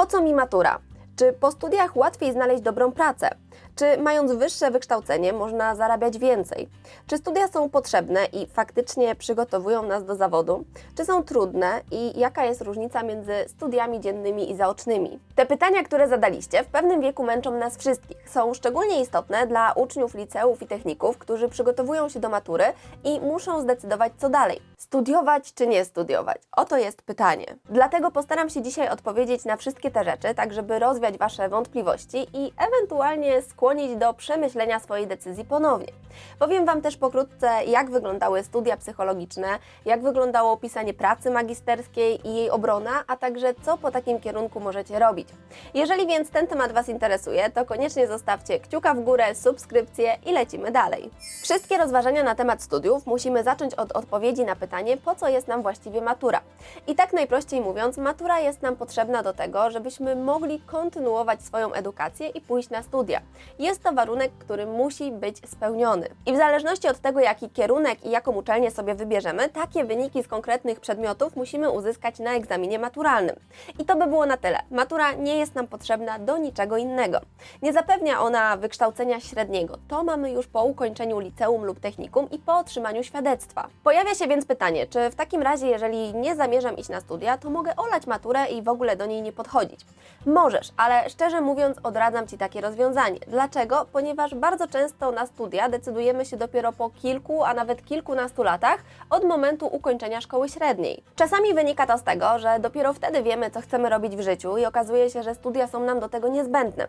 Po co mi matura? Czy po studiach łatwiej znaleźć dobrą pracę? Czy mając wyższe wykształcenie można zarabiać więcej? Czy studia są potrzebne i faktycznie przygotowują nas do zawodu? Czy są trudne i jaka jest różnica między studiami dziennymi i zaocznymi? Te pytania, które zadaliście, w pewnym wieku męczą nas wszystkich. Są szczególnie istotne dla uczniów liceów i techników, którzy przygotowują się do matury i muszą zdecydować, co dalej. Studiować czy nie studiować? Oto jest pytanie. Dlatego postaram się dzisiaj odpowiedzieć na wszystkie te rzeczy, tak żeby rozwiać Wasze wątpliwości i ewentualnie skłonić do przemyślenia swojej decyzji ponownie. Powiem Wam też pokrótce, jak wyglądały studia psychologiczne, jak wyglądało pisanie pracy magisterskiej i jej obrona, a także co po takim kierunku możecie robić. Jeżeli więc ten temat Was interesuje, to koniecznie zostawcie kciuka w górę, subskrypcję i lecimy dalej. Wszystkie rozważania na temat studiów musimy zacząć od odpowiedzi na pytanie, po co jest nam właściwie matura. I tak najprościej mówiąc, matura jest nam potrzebna do tego, żebyśmy mogli kontynuować swoją edukację i pójść na studia. Jest to warunek, który musi być spełniony. I w zależności od tego, jaki kierunek i jaką uczelnię sobie wybierzemy, takie wyniki z konkretnych przedmiotów musimy uzyskać na egzaminie maturalnym. I to by było na tyle. Matura nie jest nam potrzebna do niczego innego. Nie zapewnia ona wykształcenia średniego. To mamy już po ukończeniu liceum lub technikum i po otrzymaniu świadectwa. Pojawia się więc pytanie, czy w takim razie, jeżeli nie zamierzam iść na studia, to mogę olać maturę i w ogóle do niej nie podchodzić? Możesz, ale szczerze mówiąc odradzam Ci takie rozwiązanie. Dlaczego? Ponieważ bardzo często na studia decydujemy się dopiero po kilku, a nawet kilkunastu latach od momentu ukończenia szkoły średniej. Czasami wynika to z tego, że dopiero wtedy wiemy, co chcemy robić w życiu i okazuje się, że studia są nam do tego niezbędne.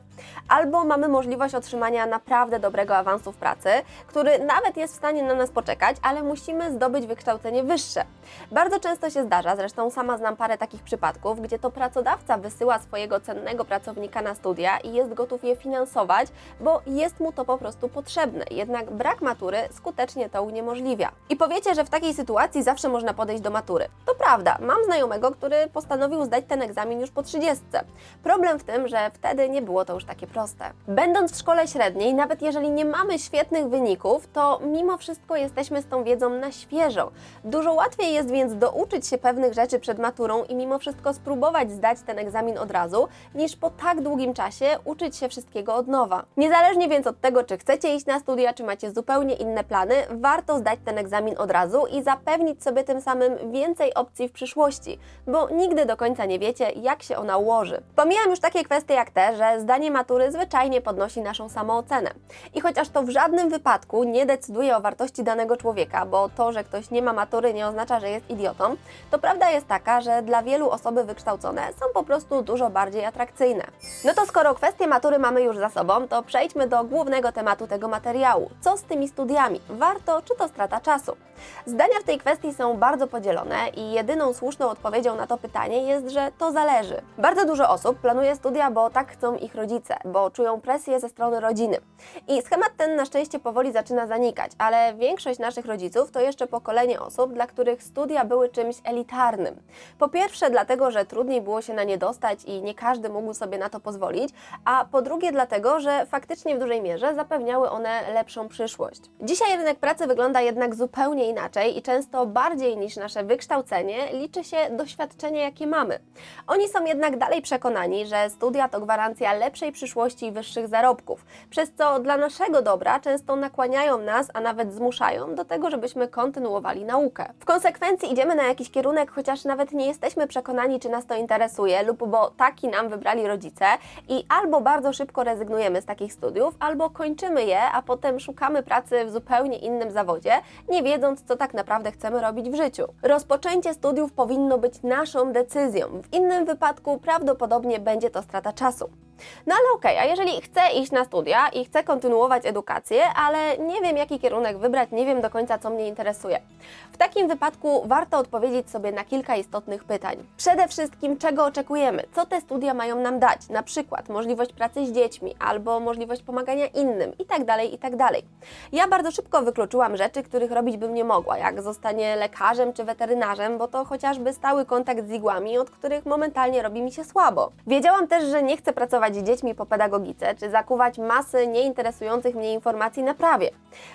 Albo mamy możliwość otrzymania naprawdę dobrego awansu w pracy, który nawet jest w stanie na nas poczekać, ale musimy zdobyć wykształcenie wyższe. Bardzo często się zdarza, zresztą sama znam parę takich przypadków, gdzie to pracodawca wysyła swojego cennego pracownika na studia i jest gotów je finansować, bo jest mu to po prostu potrzebne. Jednak brak matury skutecznie to uniemożliwia. I powiecie, że w takiej sytuacji zawsze można podejść do matury. To prawda, mam znajomego, który postanowił zdać ten egzamin już po 30. Problem w tym, że wtedy nie było to już takie proste. Będąc w szkole średniej, nawet jeżeli nie mamy świetnych wyników, to mimo wszystko jesteśmy z tą wiedzą na świeżo. Dużo łatwiej jest więc douczyć się pewnych rzeczy przed maturą i mimo wszystko spróbować zdać ten egzamin od razu, niż po tak długim czasie uczyć się wszystkiego od nowa. Niezależnie więc od tego, czy chcecie iść na studia, czy macie zupełnie inne plany, warto zdać ten egzamin od razu i zapewnić sobie tym samym więcej opcji w przyszłości, bo nigdy do końca nie wiecie, jak się ona ułoży. Pomijam już takie kwestie jak te, że zdanie matury zwyczajnie podnosi naszą samoocenę. I chociaż to w żadnym wypadku nie decyduje o wartości danego człowieka, bo to, że ktoś nie ma matury nie oznacza, że jest idiotą, to prawda jest taka, że dla wielu osoby wykształcone są po prostu dużo bardziej atrakcyjne. No to skoro kwestię matury mamy już za sobą, to przejdźmy do głównego tematu tego materiału. Co z tymi studiami? Warto, czy to strata czasu? Zdania w tej kwestii są bardzo podzielone i jedyną słuszną odpowiedzią na to pytanie jest, że to zależy. Bardzo dużo osób planuje studia, bo tak chcą ich rodzice, bo czują presję ze strony rodziny. I schemat ten na szczęście powoli zaczyna zanikać, ale większość naszych rodziców to jeszcze pokolenie osób, dla których studia były czymś elitarnym. Po pierwsze dlatego, że trudniej było się na nie dostać i nie każdy mógł sobie na to pozwolić, a po drugie dlatego, że faktycznie w dużej mierze zapewniały one lepszą przyszłość. Dzisiaj rynek pracy wygląda jednak zupełnie inaczej i często bardziej niż nasze wykształcenie liczy się doświadczenie, jakie mamy. Oni są jednak dalej przekonani, że studia to gwarancja lepszej przyszłości i wyższych zarobków, przez co dla naszego dobra często nakłaniają nas, a nawet zmuszają do tego, żebyśmy kontynuowali naukę. W konsekwencji idziemy na jakiś kierunek, chociaż nawet nie jesteśmy przekonani, czy nas to interesuje, lub bo taki nam wybrali rodzice i albo bardzo szybko rezygnujemy z takich studiów, albo kończymy je, a potem szukamy pracy w zupełnie innym zawodzie, nie wiedząc, co tak naprawdę chcemy robić w życiu. Rozpoczęcie studiów powinno być naszą decyzją. W innym wypadku prawdopodobnie będzie to strata czasu. No ale okej, a jeżeli chcę iść na studia i chcę kontynuować edukację, ale nie wiem jaki kierunek wybrać, nie wiem do końca co mnie interesuje. W takim wypadku warto odpowiedzieć sobie na kilka istotnych pytań. Przede wszystkim czego oczekujemy, co te studia mają nam dać, na przykład możliwość pracy z dziećmi albo możliwość pomagania innym itd. itd. Ja bardzo szybko wykluczyłam rzeczy, których robić bym nie mogła, jak zostanie lekarzem czy weterynarzem, bo to chociażby stały kontakt z igłami, od których momentalnie robi mi się słabo. Wiedziałam też, że nie chcę pracować dziećmi po pedagogice, czy zakuwać masy nieinteresujących mnie informacji na prawie.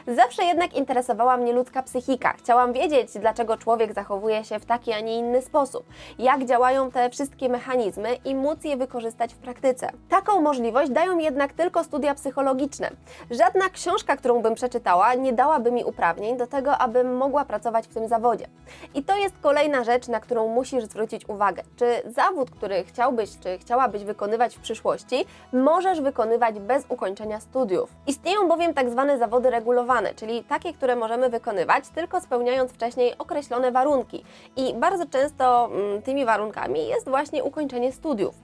Zawsze jednak interesowała mnie ludzka psychika. Chciałam wiedzieć, dlaczego człowiek zachowuje się w taki, a nie inny sposób, jak działają te wszystkie mechanizmy i móc je wykorzystać w praktyce. Taką możliwość dają jednak tylko studia psychologiczne. Żadna książka, którą bym przeczytała, nie dałaby mi uprawnień do tego, abym mogła pracować w tym zawodzie. I to jest kolejna rzecz, na którą musisz zwrócić uwagę. Czy zawód, który chciałbyś, czy chciałabyś wykonywać w przyszłości, możesz wykonywać bez ukończenia studiów. Istnieją bowiem tak zwane zawody regulowane, czyli takie, które możemy wykonywać tylko spełniając wcześniej określone warunki. I bardzo często mm, tymi warunkami jest właśnie ukończenie studiów.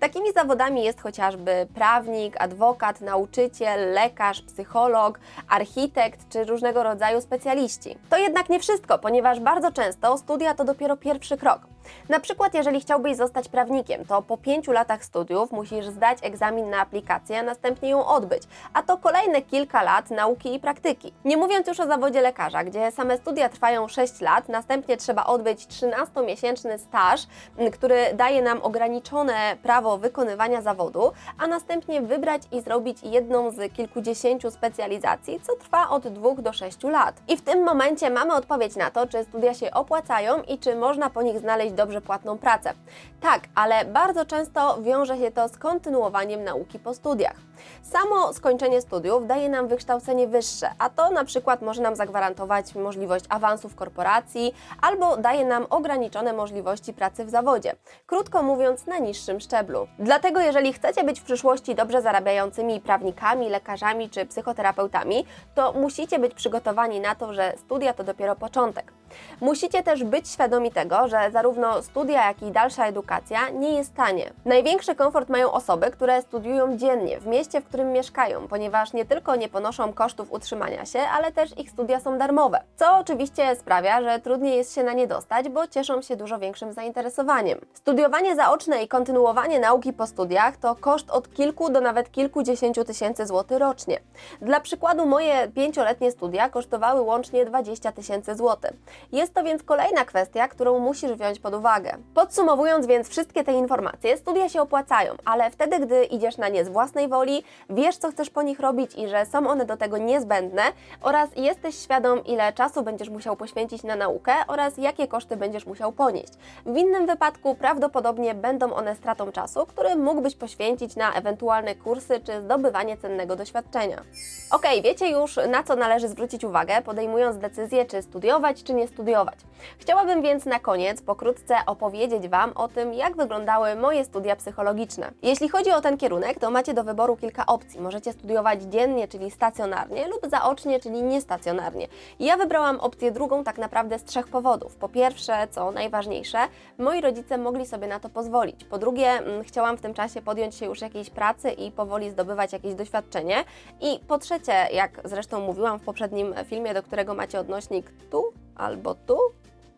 Takimi zawodami jest chociażby prawnik, adwokat, nauczyciel, lekarz, psycholog, architekt czy różnego rodzaju specjaliści. To jednak nie wszystko, ponieważ bardzo często studia to dopiero pierwszy krok. Na przykład, jeżeli chciałbyś zostać prawnikiem, to po pięciu latach studiów musisz zdać egzamin na aplikację, a następnie ją odbyć, a to kolejne kilka lat nauki i praktyki. Nie mówiąc już o zawodzie lekarza, gdzie same studia trwają 6 lat, następnie trzeba odbyć 13-miesięczny staż, m, który daje nam ograniczone prawo wykonywania zawodu, a następnie wybrać i zrobić jedną z kilkudziesięciu specjalizacji, co trwa od 2 do 6 lat. I w tym momencie mamy odpowiedź na to, czy studia się opłacają i czy można po nich znaleźć dobrze płatną pracę. Tak, ale bardzo często wiąże się to z kontynuowaniem nauki po studiach. Samo skończenie studiów daje nam wykształcenie wyższe, a to na przykład może nam zagwarantować możliwość awansu w korporacji albo daje nam ograniczone możliwości pracy w zawodzie. Krótko mówiąc, na niższym szczeblu. Dlatego, jeżeli chcecie być w przyszłości dobrze zarabiającymi prawnikami, lekarzami czy psychoterapeutami, to musicie być przygotowani na to, że studia to dopiero początek. Musicie też być świadomi tego, że zarówno studia, jak i dalsza edukacja nie jest tanie. Największy komfort mają osoby, które studiują dziennie w mieście, w którym mieszkają, ponieważ nie tylko nie ponoszą kosztów utrzymania się, ale też ich studia są darmowe. Co oczywiście sprawia, że trudniej jest się na nie dostać, bo cieszą się dużo większym zainteresowaniem. Studiowanie zaoczne i kontynuowanie nauki po studiach to koszt od kilku do nawet kilkudziesięciu tysięcy złotych rocznie. Dla przykładu moje pięcioletnie studia kosztowały łącznie 20 tysięcy złotych. Jest to więc kolejna kwestia, którą musisz wziąć pod uwagę. Podsumowując więc wszystkie te informacje, studia się opłacają, ale wtedy, gdy idziesz na nie z własnej woli, wiesz, co chcesz po nich robić i że są one do tego niezbędne oraz jesteś świadom, ile czasu będziesz musiał poświęcić na naukę oraz jakie koszty będziesz musiał ponieść. W innym wypadku prawdopodobnie będą one stratą czasu, który mógłbyś poświęcić na ewentualne kursy czy zdobywanie cennego doświadczenia. Ok, wiecie już, na co należy zwrócić uwagę, podejmując decyzję, czy studiować, czy nie studiować. Chciałabym więc na koniec pokrótce opowiedzieć Wam o tym, jak wyglądały moje studia psychologiczne. Jeśli chodzi o ten kierunek, to macie do wyboru kilka opcji. Możecie studiować dziennie, czyli stacjonarnie, lub zaocznie, czyli niestacjonarnie. Ja wybrałam opcję drugą tak naprawdę z trzech powodów. Po pierwsze, co najważniejsze, moi rodzice mogli sobie na to pozwolić. Po drugie, mm, chciałam w tym czasie podjąć się już jakiejś pracy i powoli zdobywać jakieś doświadczenie. I po trzecie, jak zresztą mówiłam w poprzednim filmie, do którego macie odnośnik tu albo tu,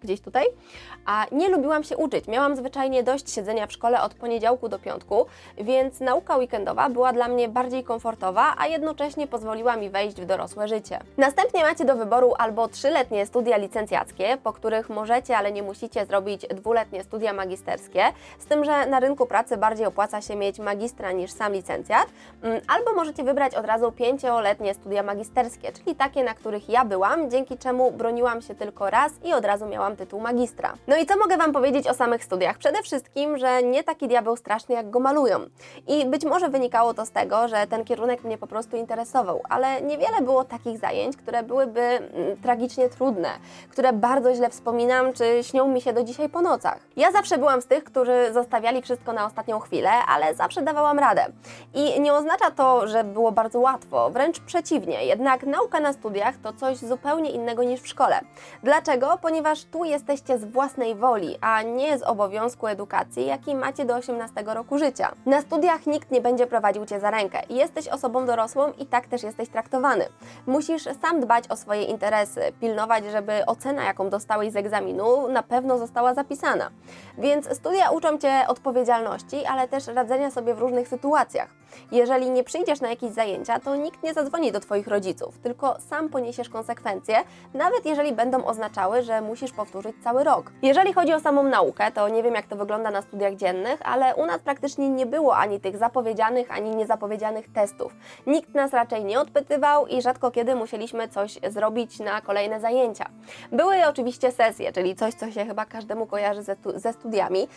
gdzieś tutaj, a nie lubiłam się uczyć. Miałam zwyczajnie dość siedzenia w szkole od poniedziałku do piątku, więc nauka weekendowa była dla mnie bardziej komfortowa, a jednocześnie pozwoliła mi wejść w dorosłe życie. Następnie macie do wyboru albo trzyletnie studia licencjackie, po których możecie, ale nie musicie zrobić dwuletnie studia magisterskie, z tym, że na rynku pracy bardziej opłaca się mieć magistra niż sam licencjat, Mm, albo możecie wybrać od razu pięcioletnie studia magisterskie, czyli takie, na których ja byłam, dzięki czemu broniłam się tylko raz i od razu miałam tytuł magistra. No i co mogę Wam powiedzieć o samych studiach? Przede wszystkim, że nie taki diabeł straszny, jak go malują. I być może wynikało to z tego, że ten kierunek mnie po prostu interesował, ale niewiele było takich zajęć, które byłyby mm, tragicznie trudne, które bardzo źle wspominam, czy śnią mi się do dzisiaj po nocach. Ja zawsze byłam z tych, którzy zostawiali wszystko na ostatnią chwilę, ale zawsze dawałam radę. I nie oznacza to, że było bardzo łatwo, wręcz przeciwnie, jednak nauka na studiach to coś zupełnie innego niż w szkole. Dlaczego? Ponieważ tu jesteście z własnej woli, a nie z obowiązku edukacji, jaki macie do 18 roku życia. Na studiach nikt nie będzie prowadził Cię za rękę. Jesteś osobą dorosłą i tak też jesteś traktowany. Musisz sam dbać o swoje interesy, pilnować, żeby ocena, jaką dostałeś z egzaminu, na pewno została zapisana. Więc studia uczą Cię odpowiedzialności, ale też radzenia sobie w różnych sytuacjach. Jeżeli nie przyjdziesz na jakieś zajęcia, to nikt nie zadzwoni do Twoich rodziców, tylko sam poniesiesz konsekwencje, nawet jeżeli będą oznaczały, że musisz powtórzyć powtórzyć cały rok. Jeżeli chodzi o samą naukę, to nie wiem jak to wygląda na studiach dziennych, ale u nas praktycznie nie było ani tych zapowiedzianych, ani niezapowiedzianych testów. Nikt nas raczej nie odpytywał i rzadko kiedy musieliśmy coś zrobić na kolejne zajęcia. Były oczywiście sesje, czyli coś, co się chyba każdemu kojarzy ze, ze studiami,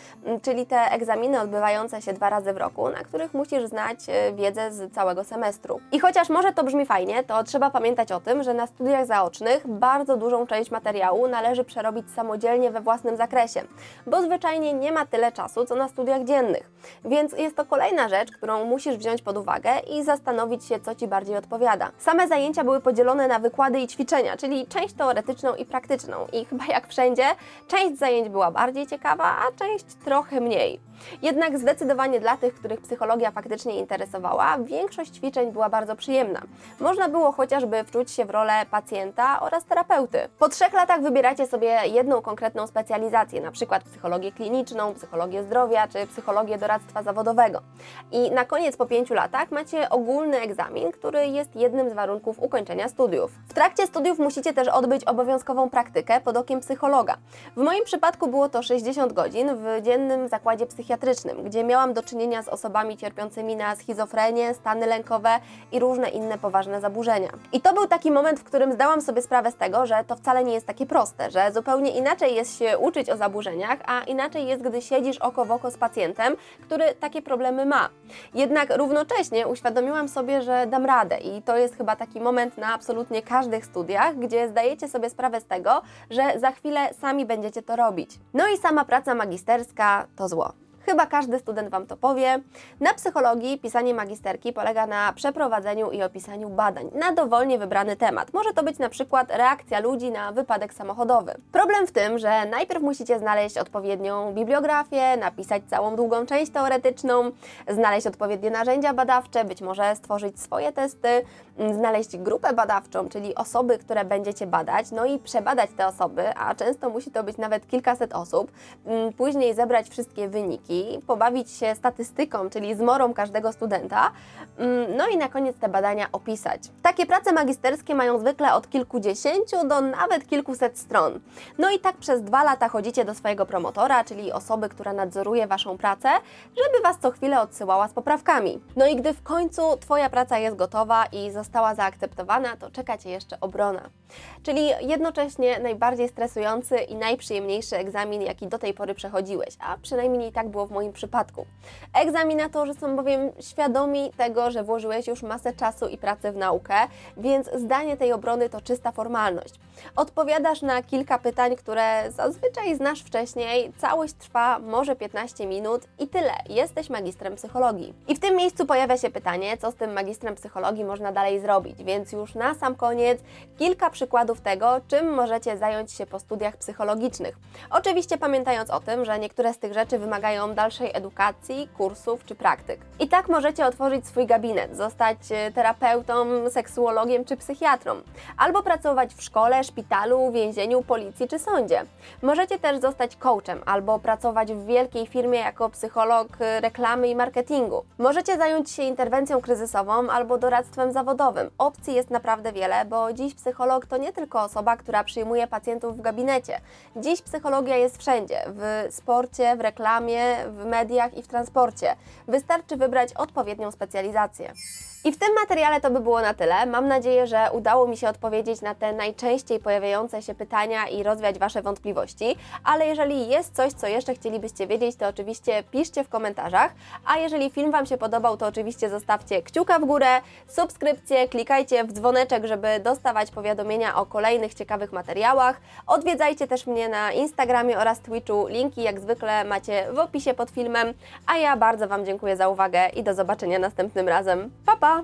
czyli te egzaminy odbywające się dwa razy w roku, na których musisz znać e, wiedzę z całego semestru. I chociaż może to brzmi fajnie, to trzeba pamiętać o tym, że na studiach zaocznych bardzo dużą część materiału należy przerobić samodzielnie we własnym zakresie, bo zwyczajnie nie ma tyle czasu, co na studiach dziennych. Więc jest to kolejna rzecz, którą musisz wziąć pod uwagę i zastanowić się, co Ci bardziej odpowiada. Same zajęcia były podzielone na wykłady i ćwiczenia, czyli część teoretyczną i praktyczną. I chyba jak wszędzie, część zajęć była bardziej ciekawa, a część trochę mniej. Jednak zdecydowanie dla tych, których psychologia faktycznie interesowała, większość ćwiczeń była bardzo przyjemna. Można było chociażby wczuć się w rolę pacjenta oraz terapeuty. Po trzech latach wybieracie sobie jedną konkretną specjalizację, na przykład psychologię kliniczną, psychologię zdrowia czy psychologię doradztwa zawodowego. I na koniec po pięciu latach macie ogólny egzamin, który jest jednym z warunków ukończenia studiów. W trakcie studiów musicie też odbyć obowiązkową praktykę pod okiem psychologa. W moim przypadku było to 60 godzin w dziennym zakładzie psychiatrycznym, gdzie miałam do czynienia z osobami cierpiącymi na schizofrenię, stany lękowe i różne inne poważne zaburzenia. I to był taki moment, w którym zdałam sobie sprawę z tego, że to wcale nie jest takie proste, że zupełnie inaczej jest się uczyć o zaburzeniach, a inaczej jest, gdy siedzisz oko w oko z pacjentem, który takie problemy ma. Jednak równocześnie uświadomiłam sobie, że dam radę i to jest chyba taki moment na absolutnie każdych studiach, gdzie zdajecie sobie sprawę z tego, że za chwilę sami będziecie to robić. No i sama praca magisterska to zło. Chyba każdy student Wam to powie. Na psychologii pisanie magisterki polega na przeprowadzeniu i opisaniu badań na dowolnie wybrany temat. Może to być na przykład reakcja ludzi na wypadek samochodowy. Problem w tym, że najpierw musicie znaleźć odpowiednią bibliografię, napisać całą długą część teoretyczną, znaleźć odpowiednie narzędzia badawcze, być może stworzyć swoje testy, znaleźć grupę badawczą, czyli osoby, które będziecie badać, no i przebadać te osoby, a często musi to być nawet kilkaset osób, mm, później zebrać wszystkie wyniki, pobawić się statystyką, czyli zmorą każdego studenta, mm, no i na koniec te badania opisać. Takie prace magisterskie mają zwykle od kilkudziesięciu do nawet kilkuset stron. No i tak przez dwa lata chodzicie do swojego promotora, czyli osoby, która nadzoruje Waszą pracę, żeby Was co chwilę odsyłała z poprawkami. No i gdy w końcu Twoja praca jest gotowa i została zaakceptowana, to czeka Cię jeszcze obrona. Czyli jednocześnie najbardziej stresujący i najprzyjemniejszy egzamin, jaki do tej pory przechodziłeś, a przynajmniej tak było w moim przypadku. Egzaminatorzy są bowiem świadomi tego, że włożyłeś już masę czasu i pracy w naukę, więc zdanie tej obrony to czysta formalność. Odpowiadasz na kilka pytań, które zazwyczaj znasz wcześniej, całość trwa może 15 minut i tyle. Jesteś magistrem psychologii. I w tym miejscu pojawia się pytanie, co z tym magistrem psychologii można dalej zrobić, więc już na sam koniec kilka przykładów tego, czym możecie zająć się po studiach psychologicznych. Oczywiście pamiętając o tym, że niektóre z tych rzeczy wymagają dalszej edukacji, kursów czy praktyk. I tak możecie otworzyć swój gabinet, zostać e, terapeutą, seksuologiem czy psychiatrą, albo pracować w szkole, szpitalu, więzieniu, policji czy sądzie. Możecie też zostać coachem albo pracować w wielkiej firmie jako psycholog e, reklamy i marketingu. Możecie zająć się interwencją kryzysową albo doradztwem zawodowym. Opcji jest naprawdę wiele, bo dziś psycholog to nie tylko osoba, która przyjmuje pacjentów w gabinecie. Dziś psychologia jest wszędzie w sporcie, w reklamie, w mediach i w transporcie. Wystarczy wybrać odpowiednią specjalizację. I w tym materiale to by było na tyle. Mam nadzieję, że udało mi się odpowiedzieć na te najczęściej pojawiające się pytania i rozwiać Wasze wątpliwości. Ale jeżeli jest coś, co jeszcze chcielibyście wiedzieć, to oczywiście piszcie w komentarzach. A jeżeli film Wam się podobał, to oczywiście zostawcie kciuka w górę, subskrypcję, klikajcie w dzwoneczek, żeby dostawać powiadomienia o kolejnych ciekawych materiałach. Odwiedzajcie też mnie na Instagramie oraz Twitchu. Linki jak zwykle macie w opisie pod filmem. A ja bardzo Wam dziękuję za uwagę i do zobaczenia następnym razem. Pa pa!